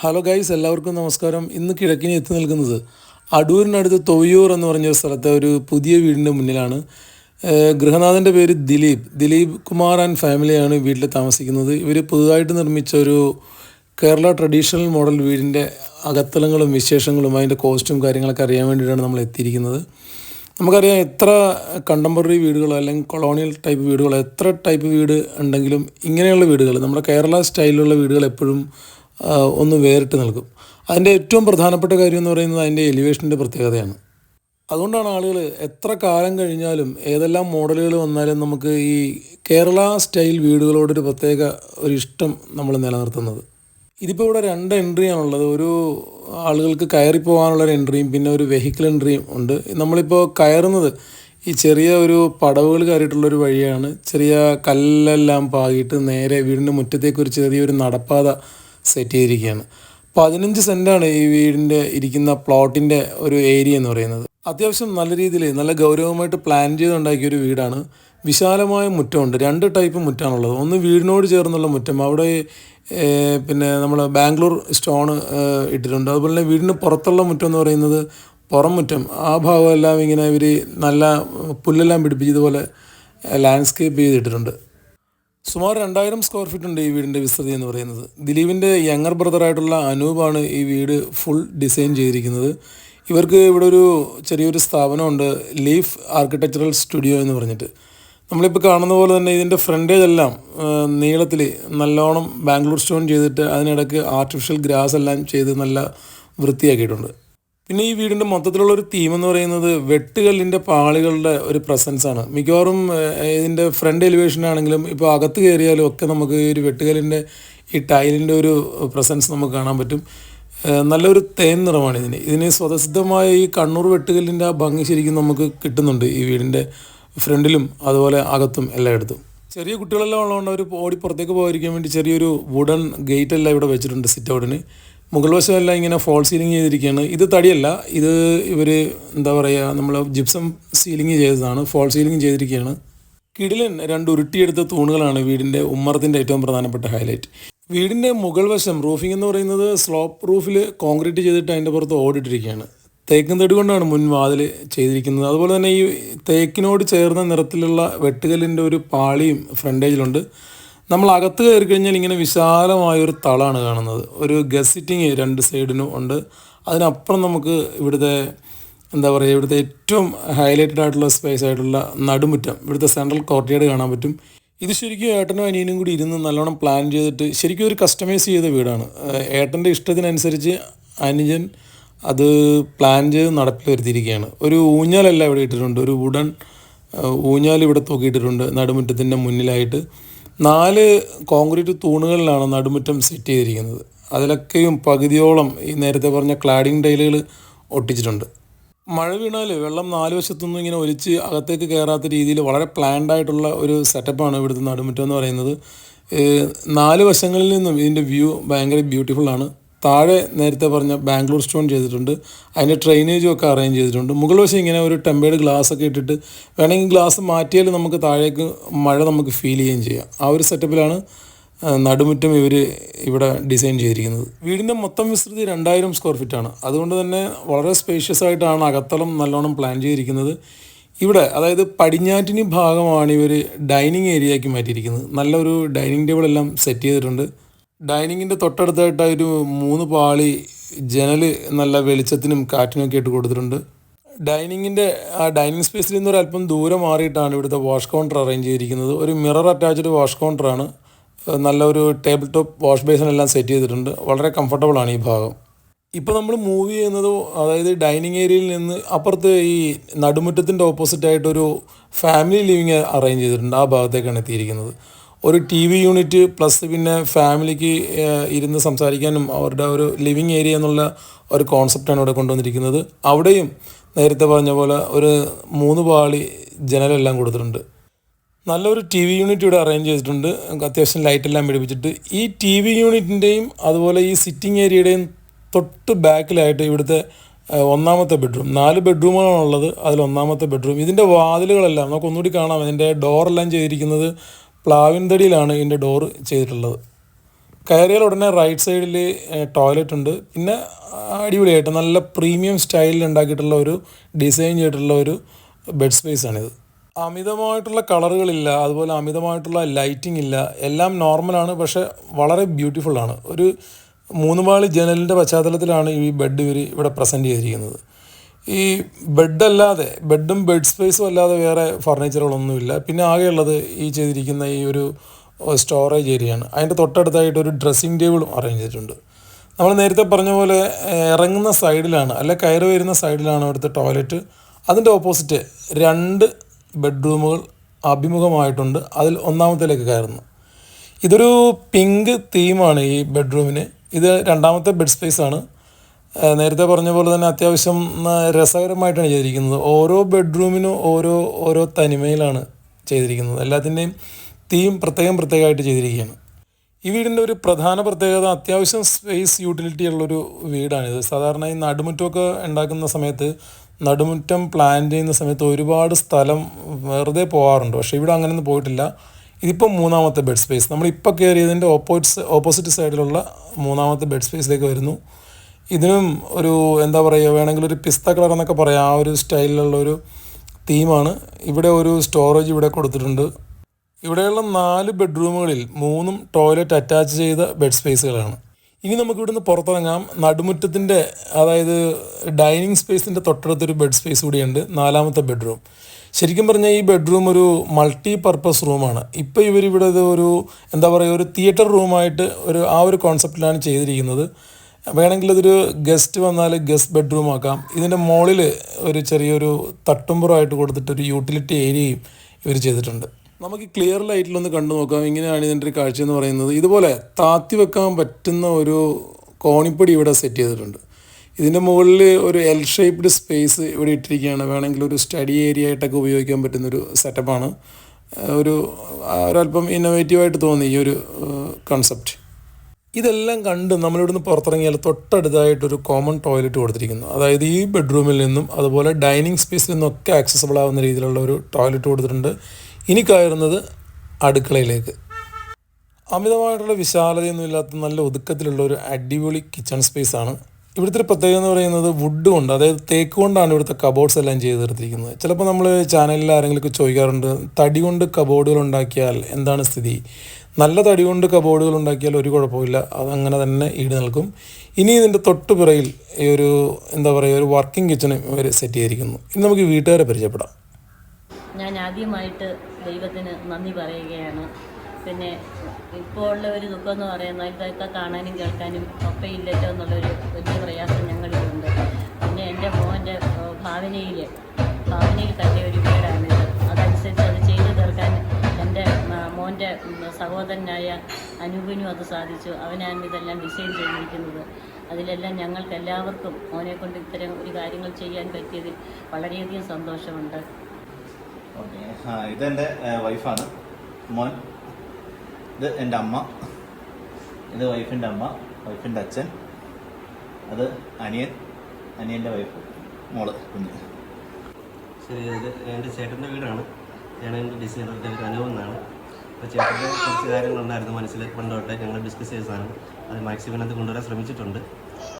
Hello guys എല്ലാവർക്കും നമസ്കാരം. ഇന്ന് കിഴക്കിന് എത്തി നിൽക്കുന്നത് അടൂരിനടുത്ത് തൊയ്യൂർ എന്ന് പറഞ്ഞ സ്ഥലത്തെ ഒരു പുതിയ വീടിന്റെ മുന്നിലാണ്. ഗൃഹനാഥന്റെ പേര് ദിലീപ്. ദിലീപ് കുമാർ ആൻഡ് ഫാമിലിയാണ് വീട്ടിൽ താമസിക്കുന്നത്. ഇവർ പുതുതായിട്ട് നിർമ്മിച്ച ഒരു കേരള ട്രഡീഷണൽ മോഡൽ വീടിന്റെ അകത്തലങ്ങളും വിശേഷങ്ങളും അതിന്റെ കോസ്റ്റും കാര്യങ്ങളൊക്കെ അറിയാൻ വേണ്ടിയിട്ടാണ് നമ്മൾ എത്തിയിരിക്കുന്നത്. നമുക്കറിയാം എത്ര കണ്ടംപററി വീടുകളോ അല്ലെങ്കിൽ കൊളോണിയൽ ടൈപ്പ് വീടുകളോ എത്ര ടൈപ്പ് വീട് ഉണ്ടെങ്കിലും ഇങ്ങനെയുള്ള വീടുകൾ നമ്മുടെ കേരള സ്റ്റൈലിലുള്ള വീടുകൾ എപ്പോഴും ഒന്ന് വേറിട്ട് നിൽക്കും അതിന്റെ ഏറ്റവും പ്രധാനപ്പെട്ട കാര്യം എന്ന് പറയുന്നത് അതിന്റെ എലിവേഷന്റെ പ്രത്യേകതയാണ്. അതുകൊണ്ടാണ് ആളുകൾ എത്ര കാലം കഴിഞ്ഞാലും ഏതെല്ലാം മോഡലുകൾ വന്നാലും നമുക്ക് ഈ കേരള സ്റ്റൈൽ വീടുകളോടൊരു പ്രത്യേക ഒരു ഇഷ്ടം നമ്മൾ നിലനിർത്തുന്നത്. ഇതിപ്പോൾ ഇവിടെ രണ്ട് എൻട്രിയാണുള്ളത്. ഒരു ആളുകൾക്ക് കയറി പോകാനുള്ള ഒരു എൻട്രിയും പിന്നെ ഒരു വെഹിക്കിൾ എൻട്രിയും ഉണ്ട്. നമ്മളിപ്പോൾ കയറുന്നത് ഈ ചെറിയ ഒരു പടവുകൾ കയറിയിട്ടുള്ളൊരു വഴിയാണ്. ചെറിയ കല്ലെല്ലാം പാകിയിട്ട് നേരെ വീടിന്റെ മുറ്റത്തേക്ക് ഒരു ചെറിയൊരു നടപ്പാത സെറ്റ് ചെയ്തിരിക്കുകയാണ്. പതിനഞ്ച് സെന്റാണ് ഈ വീടിന്റെ ഇരിക്കുന്ന പ്ലോട്ടിന്റെ ഒരു ഏരിയ എന്ന് പറയുന്നത്. അത്യാവശ്യം നല്ല രീതിയിൽ നല്ല ഗൗരവമായിട്ട് പ്ലാൻ ചെയ്തുണ്ടാക്കിയ ഒരു വീടാണ്. വിശാലമായ മുറ്റമുണ്ട്. രണ്ട് ടൈപ്പ് മുറ്റാണുള്ളത്. ഒന്ന് വീടിനോട് ചേർന്നുള്ള മുറ്റം. അവിടെ പിന്നെ നമ്മൾ ബാംഗ്ലൂർ സ്റ്റോൺ ഇട്ടിട്ടുണ്ട്. അതുപോലെ തന്നെ വീടിന് പുറത്തുള്ള മുറ്റം എന്ന് പറയുന്നത് പുറം മുറ്റം. ആ ഭാഗമെല്ലാം ഇങ്ങനെ ഇവർ നല്ല പുല്ലെല്ലാം പിടിപ്പിച്ച് ഇതുപോലെ ലാൻഡ്സ്കേപ്പ് ചെയ്തിട്ടിട്ടുണ്ട്. സുമാർ രണ്ടായിരം സ്ക്വയർ ഫീറ്റ് ഉണ്ട് ഈ വീടിന്റെ വിസ്തൃതി എന്ന് പറയുന്നത്. ദിലീപിന്റെ യങ്ങർ ബ്രദറായിട്ടുള്ള അനൂപാണ് ഈ വീട് ഫുൾ ഡിസൈൻ ചെയ്തിരിക്കുന്നത്. ഇവർക്ക് ഇവിടെ ഒരു ചെറിയൊരു സ്ഥാപനമുണ്ട് ലീഫ് ആർക്കിടെക്ചറൽ സ്റ്റുഡിയോ എന്ന് പറഞ്ഞിട്ട്. നമ്മളിപ്പോൾ കാണുന്ന പോലെ തന്നെ ഇതിന്റെ ഫ്രണ്ടേജ് എല്ലാം നീളത്തിൽ നല്ലോണം ബാംഗ്ലൂർ സ്റ്റോൺ ചെയ്തിട്ട് അതിനിടയ്ക്ക് ആർട്ടിഫിഷ്യൽ ഗ്രാസ് എല്ലാം ചെയ്ത് നല്ല വൃത്തിയാക്കിയിട്ടുണ്ട്. പിന്നെ ഈ വീടിന്റെ മൊത്തത്തിലുള്ള ഒരു തീം എന്ന് പറയുന്നത് വെട്ടുകല്ലിന്റെ പാളികളുടെ ഒരു പ്രസൻസ് ആണ്. മിക്കവാറും ഇതിന്റെ ഫ്രണ്ട് എലിവേഷൻ ആണെങ്കിലും ഇപ്പോൾ അകത്ത് കയറിയാലും ഒക്കെ നമുക്ക് ഈ ഒരു വെട്ടുകല്ലിന്റെ ഈ ടൈലിന്റെ ഒരു പ്രസൻസ് നമുക്ക് കാണാൻ പറ്റും. നല്ലൊരു തേൻ നിറമാണ് ഇതിന്. ഇതിന് സ്വതസിദ്ധമായ ഈ കണ്ണൂർ വെട്ടുകല്ലിന്റെ ആ ഭംഗി ശരിക്കും നമുക്ക് കിട്ടുന്നുണ്ട് ഈ വീടിന്റെ ഫ്രണ്ടിലും അതുപോലെ അകത്തും എല്ലായിടത്തും. ചെറിയ കുട്ടികളെല്ലാം ഉള്ളതുകൊണ്ട് അവർ ഓടി പുറത്തേക്ക് പോകാതിരിക്കാൻ വേണ്ടി ചെറിയൊരു വുഡൻ ഗേറ്റ് എല്ലാം ഇവിടെ വെച്ചിട്ടുണ്ട് സിറ്റ് ഔട്ടിന് മുകൾ വശമെല്ലാം ഇങ്ങനെ ഫോൾ സീലിംഗ് ചെയ്തിരിക്കുകയാണ്. ഇത് തടിയല്ല. ഇത് ഇവർ എന്താ പറയുക നമ്മൾ ജിപ്സം സീലിംഗ് ചെയ്തതാണ്. ഫോൾ സീലിംഗ് ചെയ്തിരിക്കുകയാണ്. കിടിലൻ രണ്ട് ഉരുട്ടിയെടുത്ത തൂണുകളാണ് വീടിന്റെ ഉമ്മറത്തിന്റെ ഏറ്റവും പ്രധാനപ്പെട്ട ഹൈലൈറ്റ് വീടിന്റെ മുകൾ വശം റൂഫിംഗ് എന്ന് പറയുന്നത് സ്ലോപ്പ് റൂഫിൽ കോൺക്രീറ്റ് ചെയ്തിട്ട് അതിന്റെ പുറത്ത് ഓടിട്ടിരിക്കുകയാണ്. തേക്കും തടി കൊണ്ടാണ് മുൻവാതിൽ ചെയ്തിരിക്കുന്നത്. അതുപോലെ തന്നെ ഈ തേക്കിനോട് ചേർന്ന നിറത്തിലുള്ള വെട്ടുകല്ലിന്റെ ഒരു പാളിയും ഫ്രണ്ടേജിലുണ്ട് നമ്മൾ അകത്ത് കയറി കഴിഞ്ഞാൽ ഇങ്ങനെ വിശാലമായൊരു തളാണ് കാണുന്നത്. ഒരു ഗസിറ്റിങ് സിറ്റിങ് രണ്ട് സൈഡിനും ഉണ്ട്. അതിനപ്പുറം നമുക്ക് ഇവിടുത്തെ എന്താ പറയുക ഇവിടുത്തെ ഏറ്റവും ഹൈലൈറ്റഡ് ആയിട്ടുള്ള സ്പേസ് ആയിട്ടുള്ള നടുമുറ്റം ഇവിടുത്തെ സെൻട്രൽ കോർട്ട്യാർഡ് കാണാൻ പറ്റും. ഇത് ശരിക്കും ഏട്ടനും അനിയനും കൂടി ഇരുന്ന് നല്ലോണം പ്ലാൻ ചെയ്തിട്ട് ശരിക്കും ഒരു കസ്റ്റമൈസ് ചെയ്ത വീടാണ്. ഏട്ടന്റെ ഇഷ്ടത്തിനനുസരിച്ച് അനുജൻ അത് പ്ലാൻ ചെയ്ത് നടപ്പിൽ വരുത്തിയിരിക്കുകയാണ് ഒരു ഊഞ്ഞാലല്ല ഇവിടെ ഇട്ടിട്ടുണ്ട്. ഒരു വുഡൻ ഊഞ്ഞാൽ ഇവിടെ തൂക്കിയിട്ടിട്ടുണ്ട് നടുമുറ്റത്തിന്റെ മുന്നിലായിട്ട്. നാല് കോൺക്രീറ്റ് തൂണുകളിലാണ് നടുമുറ്റം സെറ്റ് ചെയ്തിരിക്കുന്നത്. അതിലൊക്കെയും പകുതിയോളം ഈ നേരത്തെ പറഞ്ഞ ക്ലാഡിംഗ് ടൈലുകൾ ഒട്ടിച്ചിട്ടുണ്ട്. മഴ വീണാൽ വെള്ളം നാല് വശത്തുനിന്നും ഇങ്ങനെ ഒലിച്ച് അകത്തേക്ക് കയറാത്ത രീതിയിൽ വളരെ പ്ലാൻഡ് ആയിട്ടുള്ള ഒരു സെറ്റപ്പാണ് ഇവിടുത്തെ നടുമുറ്റം എന്ന് പറയുന്നത്. നാല് വശങ്ങളിൽ നിന്നും ഇതിന്റെ വ്യൂ ഭയങ്കര ബ്യൂട്ടിഫുള്ളാണ് താഴെ നേരത്തെ പറഞ്ഞ ബാംഗ്ലൂർ സ്റ്റോൺ ചെയ്തിട്ടുണ്ട്. അതിന്റെ ഡ്രെയിനേജും ഒക്കെ അറേഞ്ച് ചെയ്തിട്ടുണ്ട്. മുകൾ വശം ഇങ്ങനെ ഒരു ടെമ്പേർഡ് ഗ്ലാസ് ഒക്കെ ഇട്ടിട്ട് വേണമെങ്കിൽ ഗ്ലാസ് മാറ്റിയാൽ നമുക്ക് താഴേക്ക് മഴ നമുക്ക് ഫീൽ ചെയ്യുകയും ചെയ്യാം. ആ ഒരു സെറ്റപ്പിലാണ് നടുമുറ്റം ഇവർ ഇവിടെ ഡിസൈൻ ചെയ്തിരിക്കുന്നത്. വീടിന്റെ മൊത്തം വിസ്തൃതി രണ്ടായിരം സ്ക്വയർ ഫീറ്റ് ആണ്. അതുകൊണ്ട് തന്നെ വളരെ സ്പേഷ്യസ് ആയിട്ടാണ് അകത്തളം നല്ലോണം പ്ലാൻ ചെയ്തിരിക്കുന്നത്. ഇവിടെ അതായത് പടിഞ്ഞാറ്റിനി ഭാഗമാണ് ഇവർ ഡൈനിങ് ഏരിയയാക്കി മാറ്റിയിരിക്കുന്നത്. നല്ലൊരു ഡൈനിങ് ടേബിൾ എല്ലാം സെറ്റ് ചെയ്തിട്ടുണ്ട്. ഡൈനിങ്ങിന്റെ തൊട്ടടുത്തായിട്ട് ഒരു മൂന്ന് പാളി ജനൽ നല്ല വെളിച്ചത്തിനും കാറ്റിനൊക്കെ ആയിട്ട് കൊടുത്തിട്ടുണ്ട്. ഡൈനിങ്ങിന്റെ ആ ഡൈനിങ് സ്പേസിൽ നിന്ന് ഒരു അല്പം ദൂരെ മാറിയിട്ടാണ് ഇവിടുത്തെ വാഷ് കൗണ്ടർ അറേഞ്ച് ചെയ്തിരിക്കുന്നത്. ഒരു മിറർ അറ്റാച്ച്ഡ് വാഷ് കൗണ്ടറാണ്. നല്ലൊരു ടേബിൾ ടോപ്പ് വാഷ് ബേസിൻ എല്ലാം സെറ്റ് ചെയ്തിട്ടുണ്ട്. വളരെ കംഫർട്ടബിൾ ആണ് ഈ ഭാഗം. ഇപ്പോൾ നമ്മൾ മൂവ് ചെയ്യുന്നത് അതായത് ഡൈനിങ് ഏരിയയിൽ നിന്ന് അപ്പുറത്ത് ഈ നടുമുറ്റത്തിന്റെ ഓപ്പോസിറ്റായിട്ടൊരു ഫാമിലി ലിവിങ് അറേഞ്ച് ചെയ്തിട്ടുണ്ട്. ആ ഭാഗത്തേക്കാണ് എത്തിയിരിക്കുന്നത്. ഒരു ടി വി യൂണിറ്റ് പ്ലസ് പിന്നെ ഫാമിലിക്ക് ഇരുന്ന് സംസാരിക്കാനും അവരുടെ ഒരു ലിവിങ് ഏരിയ എന്നുള്ള ഒരു കോൺസെപ്റ്റാണ് ഇവിടെ കൊണ്ടുവന്നിരിക്കുന്നത്. അവിടെയും നേരത്തെ പറഞ്ഞ പോലെ ഒരു മൂന്ന് പാളി ജനലെല്ലാം കൊടുത്തിട്ടുണ്ട്. നല്ലൊരു ടി വി യൂണിറ്റ് ഇവിടെ അറേഞ്ച് ചെയ്തിട്ടുണ്ട്. അത്യാവശ്യം ലൈറ്റ് എല്ലാം പിടിപ്പിച്ചിട്ട്. ഈ ടി വി യൂണിറ്റിന്റെയും അതുപോലെ ഈ സിറ്റിംഗ് ഏരിയയുടെയും തൊട്ട് ബാക്കിലായിട്ട് ഇവിടുത്തെ ഒന്നാമത്തെ ബെഡ്റൂം നാല് ബെഡ്റൂമുകളാണുള്ളത് അതിൽ ഒന്നാമത്തെ ബെഡ്റൂം ഇതിന്റെ വാതിലുകളെല്ലാം നമുക്ക് ഒന്നുകൂടി കാണാം ഇതിന്റെ ഡോറെല്ലാം ചെയ്തിരിക്കുന്നത് പ്ലാവിൻ തടിയിലാണ് ഇതിന്റെ ഡോറ് ചെയ്തിട്ടുള്ളത്. കയറിയാൽ ഉടനെ റൈറ്റ് സൈഡിൽ ടോയ്ലറ്റ് ഉണ്ട്. പിന്നെ അടിപൊളിയായിട്ട് നല്ല പ്രീമിയം സ്റ്റൈലിൽ ഉണ്ടാക്കിയിട്ടുള്ള ഒരു ഡിസൈൻ ചെയ്തിട്ടുള്ള ഒരു ബെഡ് സ്പേസ് ആണിത്. അമിതമായിട്ടുള്ള കളറുകളില്ല അതുപോലെ അമിതമായിട്ടുള്ള ലൈറ്റിംഗ് ഇല്ല എല്ലാം നോർമലാണ് പക്ഷെ വളരെ ബ്യൂട്ടിഫുള്ളാണ് ഒരു മൂന്ന് പാളി ജനലിന്റെ പശ്ചാത്തലത്തിലാണ് ഈ ബെഡ് ഇവർ ഇവിടെ പ്രസന്റ് ചെയ്തിരിക്കുന്നത്. ഈ ബെഡല്ലാതെ ബെഡും ബെഡ് സ്പേസും അല്ലാതെ വേറെ ഫർണിച്ചറുകളൊന്നുമില്ല. പിന്നെ ആകെയുള്ളത് ഈ ചെയ്തിരിക്കുന്ന ഈ ഒരു സ്റ്റോറേജ് ഏരിയയാണ് അതിന്റെ തൊട്ടടുത്തായിട്ട് ഒരു ഡ്രസ്സിങ് ടേബിളും അറേഞ്ച് ചെയ്തിട്ടുണ്ട്. നമ്മൾ നേരത്തെ പറഞ്ഞ പോലെ ഇറങ്ങുന്ന സൈഡിലാണ് അല്ല കയറി വരുന്ന സൈഡിലാണ് അവിടുത്തെ ടോയ്ലറ്റ് അതിന്റെ ഓപ്പോസിറ്റ് രണ്ട് ബെഡ്റൂമുകൾ അഭിമുഖമായിട്ടുണ്ട്. അതിൽ ഒന്നാമത്തേലേക്ക് കയറുന്നു. ഇതൊരു പിങ്ക് തീമാണ് ഈ ബെഡ്റൂമിന് ഇത് രണ്ടാമത്തെ ബെഡ് സ്പേസ് ആണ്. ഏഹ് നേരത്തെ പറഞ്ഞ പോലെ തന്നെ അത്യാവശ്യം രസകരമായിട്ടാണ് ചെയ്തിരിക്കുന്നത്. ഓരോ ബെഡ്റൂമിനും ഓരോ ഓരോ തനിമയിലാണ് ചെയ്തിരിക്കുന്നത്. എല്ലാത്തിന്റെയും തീം പ്രത്യേകം പ്രത്യേകമായിട്ട് ചെയ്തിരിക്കുകയാണ്. ഈ വീടിന്റെ ഒരു പ്രധാന പ്രത്യേകത അത്യാവശ്യം സ്പേസ് യൂട്ടിലിറ്റി ഉള്ളൊരു വീടാണിത് സാധാരണ ഈ നടുമുറ്റമൊക്കെ ഉണ്ടാക്കുന്ന സമയത്ത് നടുമുറ്റം പ്ലാൻ ചെയ്യുന്ന സമയത്ത് ഒരുപാട് സ്ഥലം വെറുതെ പോകാറുണ്ട് പക്ഷേ ഇവിടെ അങ്ങനെയൊന്നും പോയിട്ടില്ല. ഇതിപ്പോൾ മൂന്നാമത്തെ ബെഡ് സ്പേസ് നമ്മളിപ്പോൾ കയറിയതിന്റെ ഓപ്പോസിറ്റ് ഓപ്പോസിറ്റ് സൈഡിലുള്ള മൂന്നാമത്തെ ബെഡ് സ്പേസിലേക്ക് വരുന്നു. ഇതിനും ഒരു എന്താ പറയുക വേണമെങ്കിൽ ഒരു പിസ്ത കളർ എന്നൊക്കെ പറയാം. ആ ഒരു സ്റ്റൈലിലുള്ള ഒരു തീമാണ് ഇവിടെ ഒരു സ്റ്റോറേജ് ഇവിടെ കൊടുത്തിട്ടുണ്ട്. ഇവിടെയുള്ള നാല് ബെഡ്റൂമുകളിൽ മൂന്നും ടോയ്ലറ്റ് അറ്റാച്ച് ചെയ്ത ബെഡ് സ്പേസുകളാണ് ഇനി നമുക്ക് ഇവിടുന്ന് പുറത്തിറങ്ങാം. നടുമുറ്റത്തിന്റെ അതായത് ഡൈനിങ് സ്പേസിന്റെ തൊട്ടടുത്തൊരു ബെഡ് സ്പേസ് കൂടിയുണ്ട്. നാലാമത്തെ ബെഡ്റൂം ശരിക്കും പറഞ്ഞാൽ ഈ ബെഡ്റൂം ഒരു മൾട്ടി പർപ്പസ് റൂമാണ് ഇപ്പോൾ ഇവരിവിടെ ഒരു എന്താ പറയുക ഒരു തിയേറ്റർ റൂമായിട്ട് ഒരു ആ ഒരു കോൺസെപ്റ്റിലാണ് ചെയ്തിരിക്കുന്നത്. വേണമെങ്കിൽ ഇതൊരു ഗസ്റ്റ് വന്നാൽ ഗസ്റ്റ് ബെഡ്റൂം ആക്കാം. ഇതിന്റെ മുകളിൽ ഒരു ചെറിയൊരു തട്ടുമ്പുറമായിട്ട് കൊടുത്തിട്ട് ഒരു യൂട്ടിലിറ്റി ഏരിയയും ഇവർ ചെയ്തിട്ടുണ്ട്. നമുക്ക് ക്ലിയർ ലൈറ്റിലൊന്ന് കണ്ടു നോക്കാം. ഇങ്ങനെയാണ് ഇതിന്റെ ഒരു കാഴ്ച എന്ന് പറയുന്നത്. ഇതുപോലെ താത്തി വെക്കാൻ പറ്റുന്ന ഒരു കോണിപ്പടി ഇവിടെ സെറ്റ് ചെയ്തിട്ടുണ്ട്. ഇതിന്റെ മുകളിൽ ഒരു എൽ ഷേപ്ഡ് സ്പേസ് ഇവിടെ ഇട്ടിരിക്കുകയാണ്. വേണമെങ്കിൽ ഒരു സ്റ്റഡി ഏരിയ ആയിട്ടൊക്കെ ഉപയോഗിക്കാൻ പറ്റുന്നൊരു സെറ്റപ്പാണ് ഒരു ഒരല്പം ഇന്നോവേറ്റീവായിട്ട് തോന്നി ഈ ഒരു കൺസെപ്റ്റ് ഇതെല്ലാം കണ്ട് നമ്മളിവിടുന്ന് പുറത്തിറങ്ങിയാൽ തൊട്ടടുത്തായിട്ടൊരു കോമൺ ടോയ്ലറ്റ് കൊടുത്തിരിക്കുന്നു. അതായത് ഈ ബെഡ്റൂമിൽ നിന്നും അതുപോലെ ഡൈനിങ് സ്പേസിൽ നിന്നൊക്കെ ആക്സസബിൾ ആവുന്ന രീതിയിലുള്ള ഒരു ടോയ്ലറ്റ് കൊടുത്തിട്ടുണ്ട്. ഇനി കയറുന്നത് അടുക്കളയിലേക്ക്. അമിതമായിട്ടുള്ള വിശാലതയൊന്നും ഇല്ലാത്ത നല്ല ഒതുക്കത്തിലുള്ള ഒരു അടിപൊളി കിച്ചൺ സ്പേസ് ആണ്. ഇവിടുത്തെ ഒരു പ്രത്യേകത എന്ന് പറയുന്നത് വുഡ് കൊണ്ട് അതായത് തേക്ക് കൊണ്ടാണ് ഇവിടുത്തെ കബോർഡ്സ് എല്ലാം ചെയ്ത് തീർത്തിരിക്കുന്നത്. ചിലപ്പോൾ നമ്മൾ ചാനലിൽ ആരെങ്കിലുമൊക്കെ ചോദിക്കാറുണ്ട് തടി കൊണ്ട് കബോർഡുകൾ ഉണ്ടാക്കിയാൽ എന്താണ് സ്ഥിതി? നല്ല തടി കൊണ്ട് കബോർഡുകൾ ഉണ്ടാക്കിയാൽ ഒരു കുഴപ്പമില്ല അതങ്ങനെ തന്നെ ഈട് നിൽക്കും ഇനി ഇതിന്റെ തൊട്ടുപിറയിൽ ഈ ഒരു എന്താ പറയുക ഒരു വർക്കിംഗ് കിച്ചണും ഇവർ സെറ്റ് ചെയ്തിരിക്കുന്നു. ഇനി നമുക്ക് വീട്ടുകാരെ പരിചയപ്പെടാം. ഞാൻ ആദ്യമായിട്ട് ദൈവത്തിന് നന്ദി പറയുകയാണ്. പിന്നെ ഇപ്പോൾ ഉള്ള ഒരു ദുഃഖം എന്ന് പറയുന്നത് ഇതൊക്കെ കാണാനും കേൾക്കാനും ഒക്കെ ഇല്ലല്ലോ എന്നുള്ളൊരു വലിയ പ്രയാസം ഞങ്ങളിലുണ്ട്. പിന്നെ എന്റെ മോന്റെ ഭാവനയിൽ ഭാവനയിൽ തന്നെ ഒരു വീടാണിത് അതനുസരിച്ച് അത് ചെയ്തു തീർക്കാൻ എന്റെ മോന്റെ സഹോദരനായ അനൂപിനും അത് സാധിച്ചു. അവനാണ് ഇതെല്ലാം ഡിസൈൻ ചെയ്തിരിക്കുന്നത്. അതിലെല്ലാം ഞങ്ങൾക്ക് എല്ലാവർക്കും മോനെ കൊണ്ട് ഇത്തരം ഒരു കാര്യങ്ങൾ ചെയ്യാൻ പറ്റിയതിൽ വളരെയധികം സന്തോഷമുണ്ട്. ഓക്കെ. ഇതെന്റെ വൈഫാണ്. മോൻ? ഇത് എന്റെ അമ്മ. ഇത് വൈഫിന്റെ അമ്മ വൈഫിന്റെ അച്ഛൻ. അത് അനിയൻ അനിയന്റെ വൈഫ് മോൾ കുഞ്ഞ്. ശരി ഇത് എന്റെ ചേട്ടന്റെ വീടാണ്. ഞാൻ എന്റെ ഡിസൈനറുടെ ഒരു അനുഭവം എന്നാണ്. അപ്പോൾ ചേട്ടന്റെ കുറച്ച് കാര്യങ്ങളുണ്ടായിരുന്നു മനസ്സിൽ പണ്ടോട്ടെ ഞങ്ങൾ ഡിസ്കസ് ചെയ്ത സാധനം. അത് മാക്സിമം അത് കൊണ്ടുവരാൻ ശ്രമിച്ചിട്ടുണ്ട്.